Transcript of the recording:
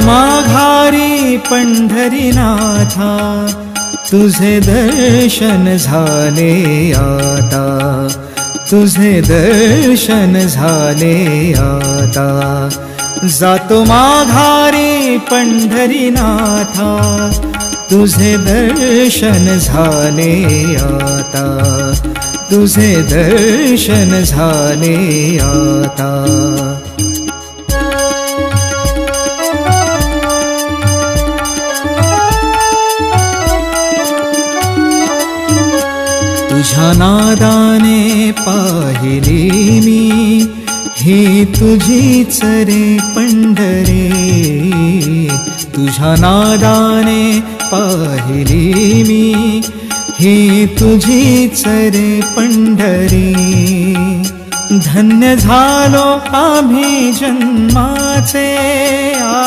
माघारी पंढरीनाथा, तुझे दर्शन झाले आता, तुझे दर्शन झाले आता. जातो माघारी पंढरीनाथा, तुझे दर्शन झाले आता, तुझे दर्शन झाले आता. तुझ्या नादाने पाहिले मी हे तुझीच रे पंढरे. तुझ्या नादाने पाहिले मी हे तुझीच रे पंढरी. धन्य झालो आम्ही जन्माचे